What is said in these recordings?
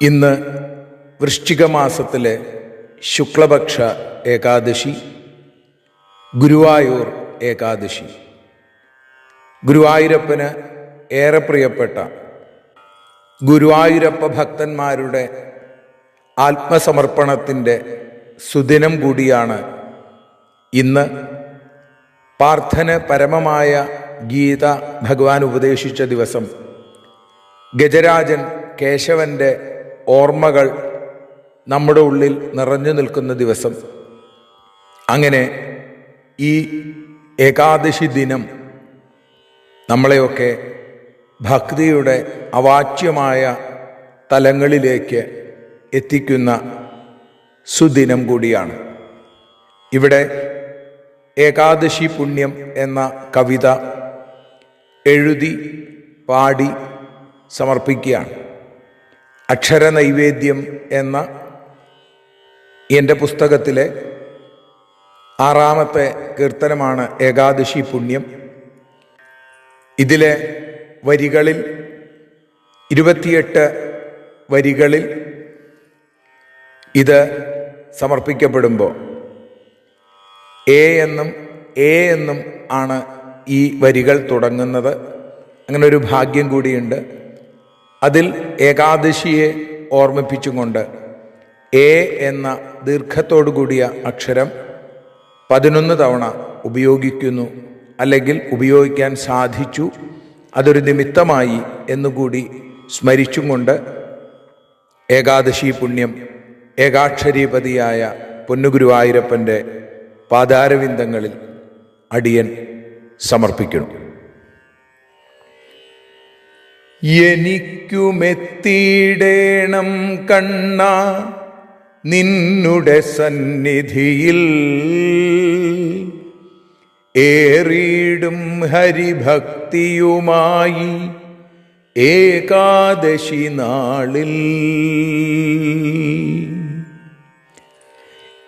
ഇന്ന് വൃശ്ചിക മാസത്തിലെ ശുക്ലപക്ഷ ഏകാദശി ഗുരുവായൂർ ഏകാദശി. ഗുരുവായൂരപ്പന് ഏറെ പ്രിയപ്പെട്ട ഗുരുവായൂരപ്പ ഭക്തന്മാരുടെ ആത്മസമർപ്പണത്തിന്റെ സുദിനം കൂടിയാണ് ഇന്ന് പാർത്ഥന പരമമായ ഗീത ഭഗവാൻ ഉപദേശിച്ച ദിവസം ഗജരാജൻ കേശവന്റെ ഓർമ്മകൾ നമ്മുടെ ഉള്ളിൽ നിറഞ്ഞു നിൽക്കുന്ന ദിവസം. അങ്ങനെ ഈ ഏകാദശി ദിനം നമ്മളെയൊക്കെ ഭക്തിയുടെ അവാച്യമായ തലങ്ങളിലേക്ക് എത്തിക്കുന്ന സുദിനം കൂടിയാണ്. ഇവിടെ ഏകാദശി പുണ്യം എന്ന കവിത എഴുതി പാടി സമർപ്പിക്കുകയാണ്. അക്ഷര നൈവേദ്യം എന്ന എന്റെ പുസ്തകത്തിലെ ആറാമത്തെ കീർത്തനമാണ് ഏകാദശി പുണ്യം. ഇതിലെ വരികളിൽ ഇരുപത്തിയെട്ട് വരികളിൽ ഇത് സമർപ്പിക്കപ്പെടുമ്പോൾ എ എന്നും എ എന്നും ആണ് ഈ വരികൾ തുടങ്ങുന്നത്. അങ്ങനെ ഒരു ഭാഗ്യം കൂടിയുണ്ട്. അതിൽ ഏകാദശിയെ ഓർമ്മിപ്പിച്ചുകൊണ്ട് എ എന്ന ദീർഘത്തോടു കൂടിയ അക്ഷരം പതിനൊന്ന് തവണ ഉപയോഗിക്കുന്നു അല്ലെങ്കിൽ ഉപയോഗിക്കാൻ സാധിച്ചു. അതൊരു നിമിത്തമായി എന്നുകൂടി സ്മരിച്ചും കൊണ്ട് ഏകാദശി പുണ്യം ഏകാക്ഷരീപതിയായ പൊന്നുഗുരുവായൂരപ്പന്റെ പാതാരവിന്ദങ്ങളിൽ അടിയൻ സമർപ്പിക്കുന്നു. എനിക്കുമെത്തിയിടേണം കണ്ണ നിന്നുടെ സന്നിധിയിൽ. ഏറിയിടും ഹരിഭക്തിയുമായി ഏകാദശി നാളിൽ.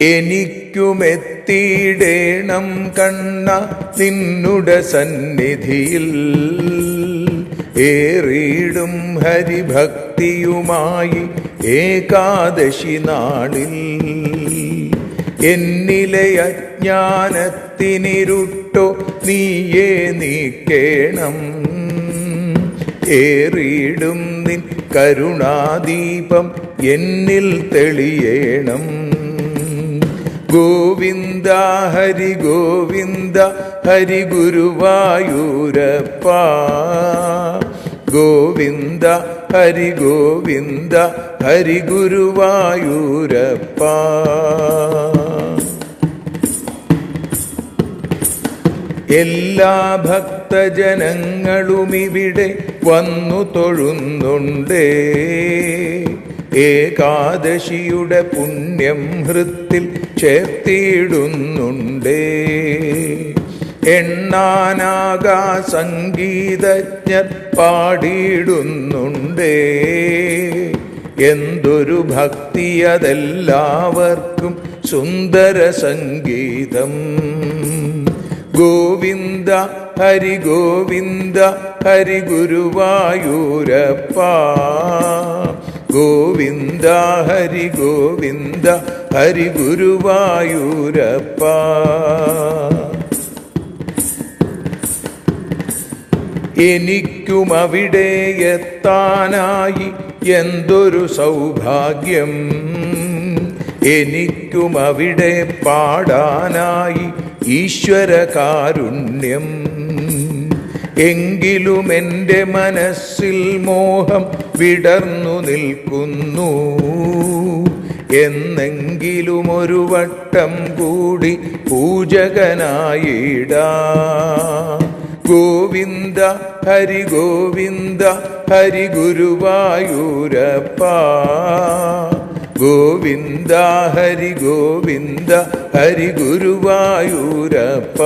എനിക്കുമെത്തിയിടേണം കണ്ണ നിന്നുടെ സന്നിധിയിൽ. ഏറിയിടും ഹരിഭക്തിയുമായി ഏകാദശി നാളിൽ. എന്നിലെ അജ്ഞാനത്തിനിരുട്ടോ നീയേ നീക്കേണം. ഏറിയിടും നിൻ കരുണാദീപം എന്നിൽ തെളിയേണം. ഗോവിന്ദ ഹരി ഗോവിന്ദ ഹരി ഗുരുവായൂരപ്പ. ഗോവിന്ദ ഹരി ഗോവിന്ദ ഹരി ഗുരുവായൂരപ്പ. എല്ലാ ഭക്തജനങ്ങളും ഇവിടെ വന്നു തൊഴുന്നുണ്ട്. ഏകാദശിയുടെ പുണ്യം ഹൃത്തിൽ ചേർത്തിയിടുന്നുണ്ടേ. എണ്ണാനാകാ സംഗീതജ്ഞർ പാടിയിടുന്നുണ്ടേ. എന്തൊരു ഭക്തി അതെല്ലാവർക്കും സുന്ദര സംഗീതം. ഗോവിന്ദ ഹരി ഗോവിന്ദ ഹരി ഗുരുവായൂരപ്പ ഗോവിന്ദ ഹരി ഗോവിന്ദ ഹരി ഗുരുവായൂരപ്പ എനിക്കും അവിടെ എത്താനായി എന്തൊരു സൗഭാഗ്യം. എനിക്കും അവിടെ പാടാനായി ഈശ്വര കാരുണ്യം എങ്കിലും എന്റെ മനസ്സിൽ മോഹം വിടർന്നു നിൽക്കുന്നു. എന്നെങ്കിലും ഒരു വട്ടം കൂടി പൂജകനായിടാ. ഗോവിന്ദ ഹരി ഗോവിന്ദ ഹരി ഗുരുവായൂരപ്പ ഗോവിന്ദ ഹരി ഗോവിന്ദ ഹരി ഗുരുവായൂരപ്പ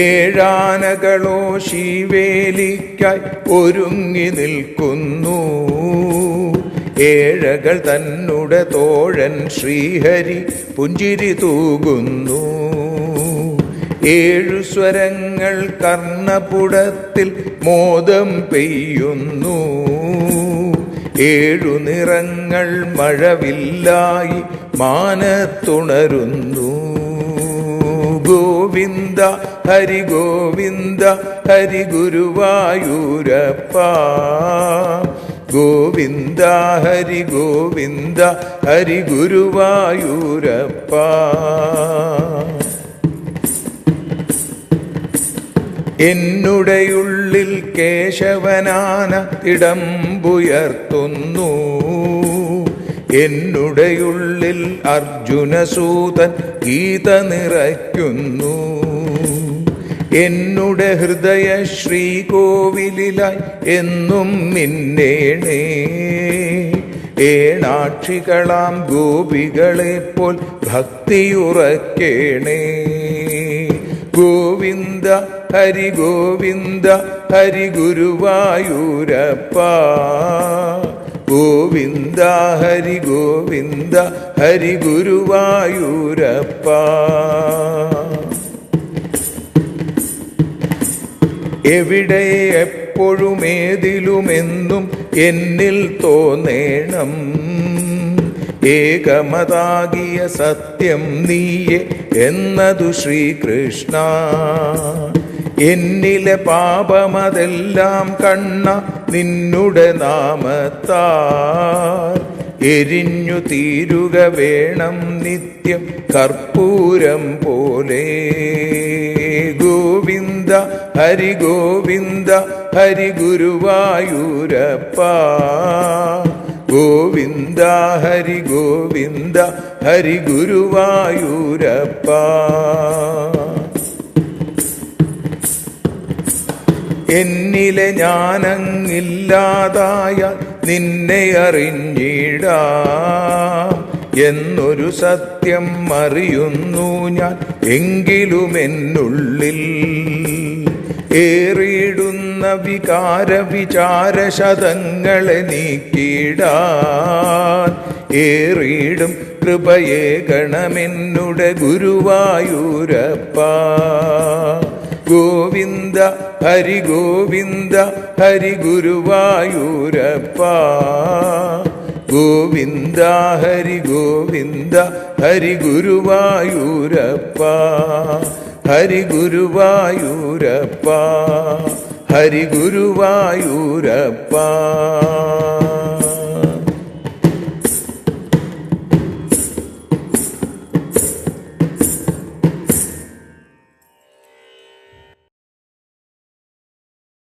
ഏഴാനകളോ ശിവേലിക്കായി ഒരുങ്ങി നിൽക്കുന്നു. ഏഴകൾ തന്നുടെ തോഴൻ ശ്രീഹരി പുഞ്ചിരി തൂകുന്നു. ഏഴു സ്വരങ്ങൾ കർണപുടത്തിൽ മോദം പെയ്യുന്നു. ഏഴു നിറങ്ങൾ മഴവില്ലായി മാനത്തുണരുന്നു. ഗോവിന്ദ ഹരി ഗോവിന്ദ ഹരി ഗുരുവായൂരപ്പ ഗോവിന്ദ ഹരി ഗോവിന്ദ ഹരി ഗുരുവായൂരപ്പ. എന്നുടെയുള്ളിൽ കേശവനാന ഇടംപുയർത്തുന്നു എന്നുടെയുള്ളിൽ അർജുനസൂതൻ ഗീത നിറയ്ക്കുന്നു. എന്നുടെ ഹൃദയ ശ്രീകോവിലായി എന്നും നിന്നേണേ. ഏണാക്ഷികളാം ഗോപികളെ പോൽ ഭക്തിയുറക്കേണേ. ഗോവിന്ദ ഹരി ഗോവിന്ദ ഹരി ഗുരുവായൂരപ്പ ഗോവിന്ദ ഹരി ഗോവിന്ദ ഹരി ഗുരുവായൂരപ്പ എവിടെ എപ്പോഴും ഏതിലുമെന്നും എന്നിൽ തോന്നേണം. ഏകമതാകിയ സത്യം നീയെ എന്നതു ശ്രീകൃഷ്ണ. എന്നിലെ പാപമതെല്ലാം കണ്ണ നിന്നുടെ നാമത്താൽ. എരിഞ്ഞു തീരുക വേണം നിത്യം കർപ്പൂരം പോലെ. ഹരി ഗോവിന്ദ ഹരി ഗുരുവായൂരപ്പ ഗോവിന്ദ ഹരി ഗോവിന്ദ ഹരി ഗുരുവായൂരപ്പ എന്നിലെ ഞാനങ്ങില്ലാതായ നിന്നെ അറിഞ്ഞിടാ. എന്നൊരു സത്യം അറിയുന്നു ഞാൻ എങ്കിലും എന്നുള്ളിൽ. ഏറിയിടുന്ന വികാര വിചാര ശതങ്ങളെ നീക്കിടാൻ ഏറിയിടും കൃപയെ ഗണമെന്നുടെ ഗുരുവായൂരപ്പ. ഗോവിന്ദ ഹരി ഗോവിന്ദ ഹരി ഗുരുവായൂരപ്പ ഗോവിന്ദ ഹരി ഗോവിന്ദ ഹരി ഗുരുവായൂരപ്പ ഹരി ഗുരുവായൂരപ്പ ഹരി ഗുരുവായൂരപ്പ.